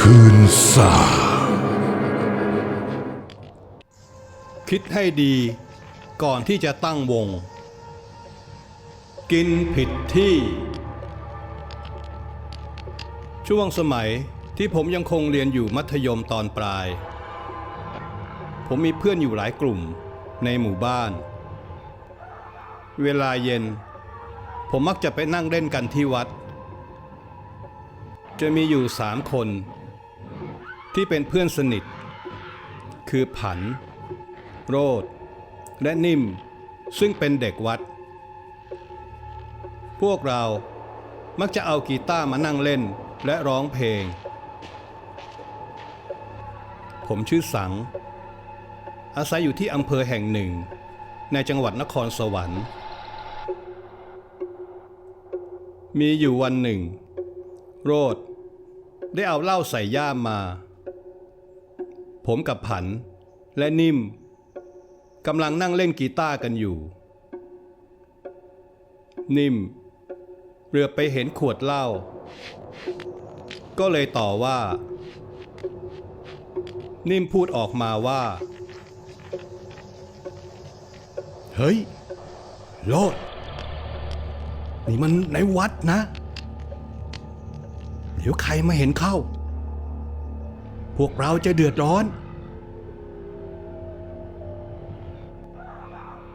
คืนสาคิดให้ดีก่อนที่จะตั้งวง กินผิดที่ ช่วงสมัยที่ผมยังคงเรียนอยู่มัธยมตอนปลาย ผมมีเพื่อนอยู่หลายกลุ่มในหมู่บ้าน เวลาเย็น ผมมักจะไปนั่งเล่นกันที่วัด จะมีอยู่สามคน ที่เป็นเพื่อนสนิท คือผัน โรด และนิ่ม ซึ่งเป็นเด็กวัด พวกเรามักจะเอากีตาร์มานั่งเล่นและร้องเพลง ผมชื่อสัง อาศัยอยู่ที่อำเภอแห่งหนึ่ง ในจังหวัดนครสวรรค์ มีอยู่วันหนึ่ง โรด ได้เอาเหล้าใส่ย่ามมา ผมกับผันและนิ่มกำลังนั่งเล่นกีตาร์กันอยู่ นิ่มเรือไปเห็นขวดเหล้าก็เลยต่อว่า นิ่มพูดออกมาว่า เฮ้ยโลดนี่มันในวัดนะ เดี๋ยวใครมาเห็นเข้า พวกเราจะเดือดร้อน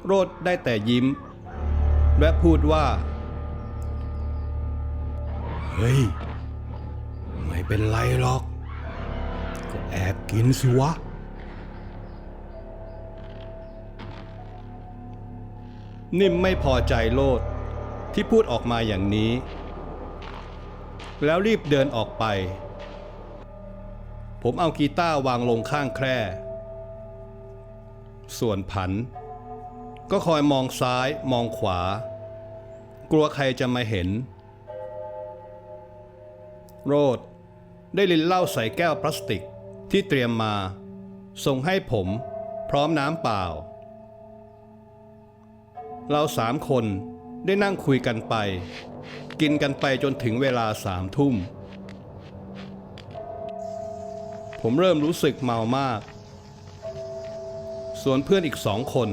โรดได้แต่ยิ้ม และพูดว่า เฮ้ย ไม่เป็นไรหรอก ก็แอบกินสิวะนิ่มไม่พอใจโลดที่พูดออกมาอย่างนี้ แล้วรีบเดินออกไป ผมเอากีตาร์วางลงข้างแคร่ ส่วนผัน ก็คอยมองซ้ายมองขวา กลัวใครจะมาเห็น โรดได้ลินเหล้าใส่แก้วพลาสติกที่เตรียมมา ส่งให้ผมพร้อมน้ำเปล่า เราสามคนได้นั่งคุยกันไป กินกันไปจนถึงเวลาสามทุ่ม ผมเริ่มรู้สึกเมามาก ส่วนเพื่อนอีกสองคน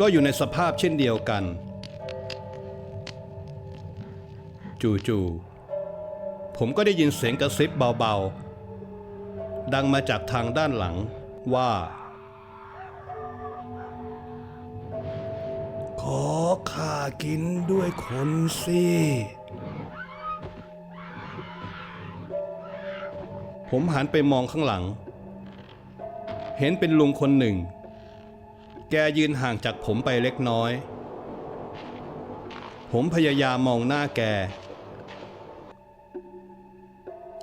ก็อยู่ในสภาพเช่นเดียวกัน จู่ๆผมก็ได้ยินเสียงกระซิบเบาๆ ดังมาจากทางด้านหลังว่า ขอข้ากินด้วยคนสิผมหันไปมองข้างหลัง เห็นเป็นลุงคนหนึ่ง แกยืนห่างจากผมไปเล็กน้อย ผมพยายามมองหน้าแก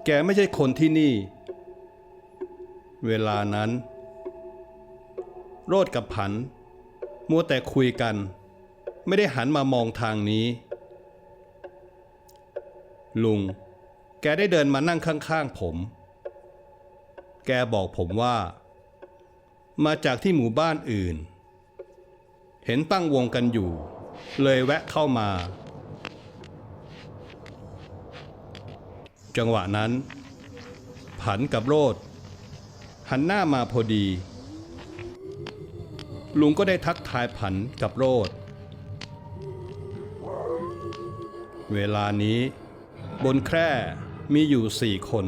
แกไม่ใช่คนที่นี่ เวลานั้น โรดกับผัน มัวแต่คุยกัน ไม่ได้หันมามองทางนี้ ลุง แกได้เดินมานั่งข้างๆผม แกบอกผมว่า มาจากที่หมู่บ้านอื่น เห็นตั้งวงกันอยู่ เลยแวะเข้ามา จังหวะนั้น ผันกับโรดหันหน้ามาพอดี ลุงก็ได้ทักทายผันกับโรด เวลานี้ บนแคร่มีอยู่สี่คน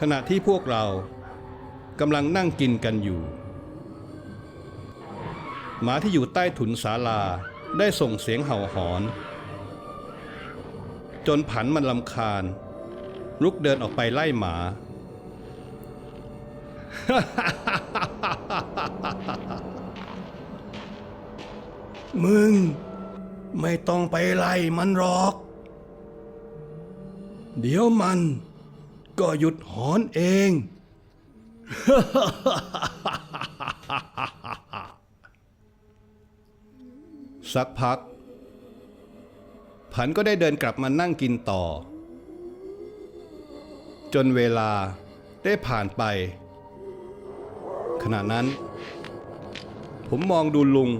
ขณะที่พวกเรากำลังนั่งกินกันอยู่ หมาที่อยู่ใต้ถุนศาลาได้ส่งเสียงเห่าหอน จนผันมันลำคาญ ลุกเดินออกไปไล่หมา มึง ไม่ต้องไปไล่มันหรอก เดี๋ยวมัน ก็หยุดหอนเอง สักพัก ผันก็ได้เดินกลับมานั่งกินต่อ จนเวลาได้ผ่านไป ขณะนั้น ผมมองดูลุง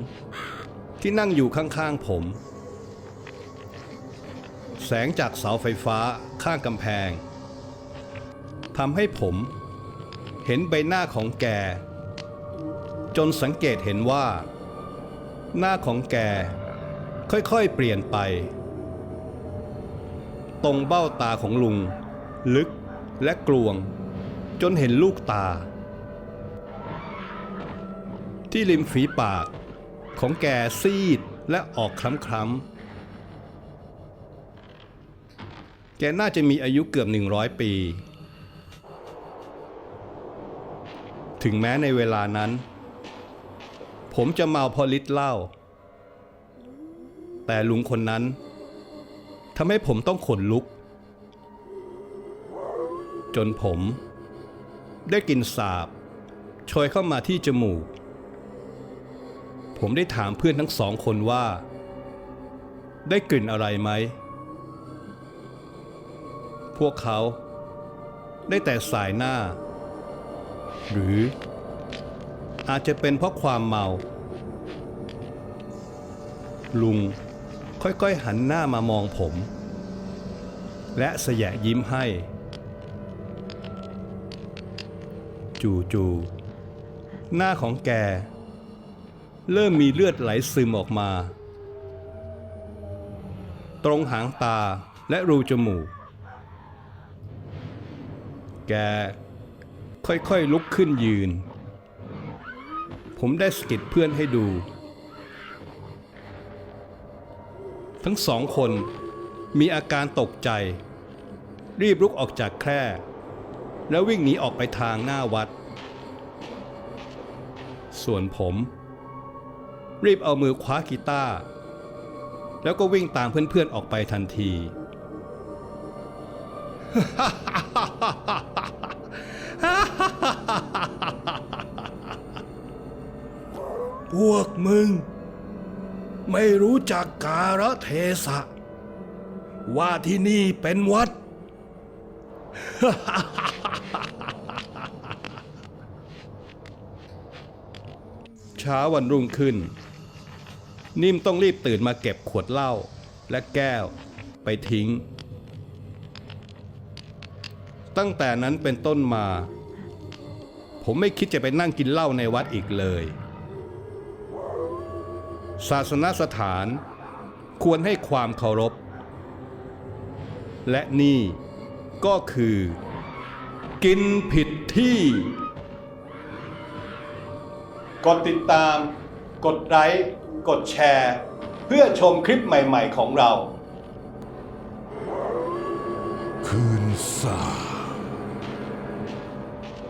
ที่นั่งอยู่ข้างๆผม แสงจากเสาไฟฟ้าข้างกำแพงทำให้ผมเห็นใบหน้าของแก จนสังเกตเห็นว่า หน้าของแก ค่อยๆเปลี่ยนไป ตรงเบ้าตาของลุง ลึกและกลวง จนเห็นลูกตา ที่ริมฝีปากของแกซีดและออกคล้ำๆ แกน่าจะมีอายุเกือบหนึ่งร้อยปี ถึงแม้ในเวลานั้น ผมจะเมาพอลิตรเหล้า แต่ลุงคนนั้นทำให้ผมต้องขนลุก จนผม ได้กลินสาบโชยเข้ามาที่จมูก ผมได้ถามเพื่อนทั้งสองคนว่า ได้กลิ่นอะไรไหม พวกเขา ได้แต่สายหน้า หรืออาจจะเป็นเพราะความเมา ลุงค่อยๆหันหน้ามามองผม และเสยะยิ้มให้ จู่ๆหน้าของแก เริ่มมีเลือดไหลซึมออกมา ตรงหางตาและรูจมูก แก ค่อยๆลุกขึ้นยืน ผมได้สกิดเพื่อนให้ดู ทั้งสองคนมีอาการตกใจ รีบลุกออกจากแคร่ แล้ววิ่งหนีออกไปทางหน้าวัด ส่วนผม รีบเอามือคว้ากีตาร์แล้วก็วิ่งตามเพื่อนๆออกไปทันที พวกมึง ไม่รู้จักกาลเทศะ ว่าที่นี่เป็นวัด เช้าวันรุ่งขึ้น นิ่มต้องรีบตื่นมาเก็บขวดเหล้าและแก้วไปทิ้ง ตั้งแต่นั้นเป็นต้นมา ผมไม่คิดจะไปนั่งกินเหล้าในวัดอีกเลย ศาสนสถานควรให้ความเคารพ และนี่ก็คือ กินผิดที่ กดติดตาม กดไลค์ กดแชร์ เพื่อชมคลิปใหม่ ๆ ของเราคืนสา